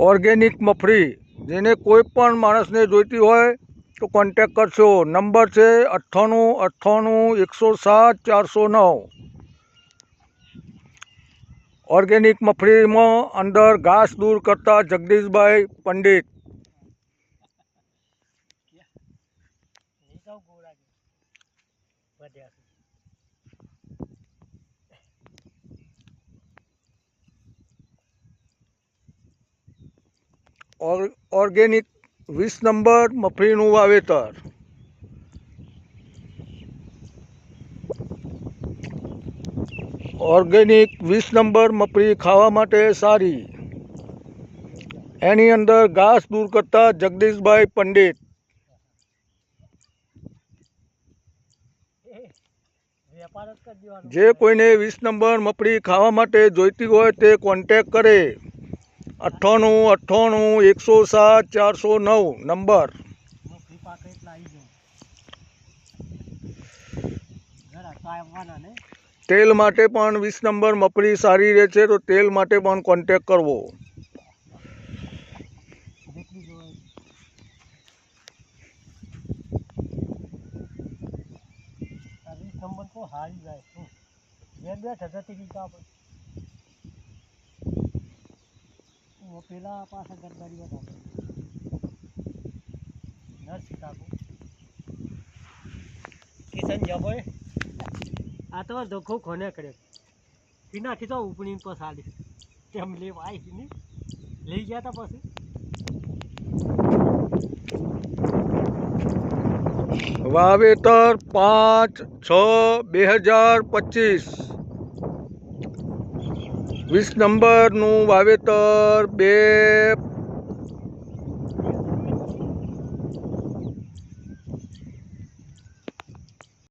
Organic મફરી, જેને કોઈ પણ માણસને જોઈતી હોય તો કોન્ટેક કરશો. નંબર છે અઠ્ઠાણું અઠ્ઠાણું, એકસો સાત, ચારસો નવ. ઓર્ગેનિક મફરીમાં અંદર ઘાસ દૂર કરતા જગદીશભાઈ પંડિત. વધ્યા ઓર્ગેનિક વીસ નંબર મફળીનું વાવેતર. ઓર્ગેનિક વીસ નંબર મફળી ખાવા માટે સારી. એની અંદર ઘાસ દૂર કરતા જગદીશભાઈ પંડિત. જે કોઈને વીસ નંબર મફળી ખાવા માટે જોઈતી હોય તે કોન્ટેક કરે. અઠ્ઠાણું અઠ્ઠાણું, એકસો સાત, ચારસો નવ, નંબર. તેલ માટે પણ વીસ નંબર મફળી સારી રહે છે, તો તેલ માટે પણ કોન્ટેક કરવો. નંબર તો હારી જાય. બે બે ઠગતી રીતા આપણે. પેલા પાછા ગરબારી હતા નર્સ કિશન જબોય આ તો ધોખો કોને કરે પીનાથી તો ઉપણી તો સાલી તેમ લેવા આવી ને લઈ ગયા તા પછી વાવેતર પાંચ છ બે હજાર પચીસ વીસ નંબરનું વાવેતર બે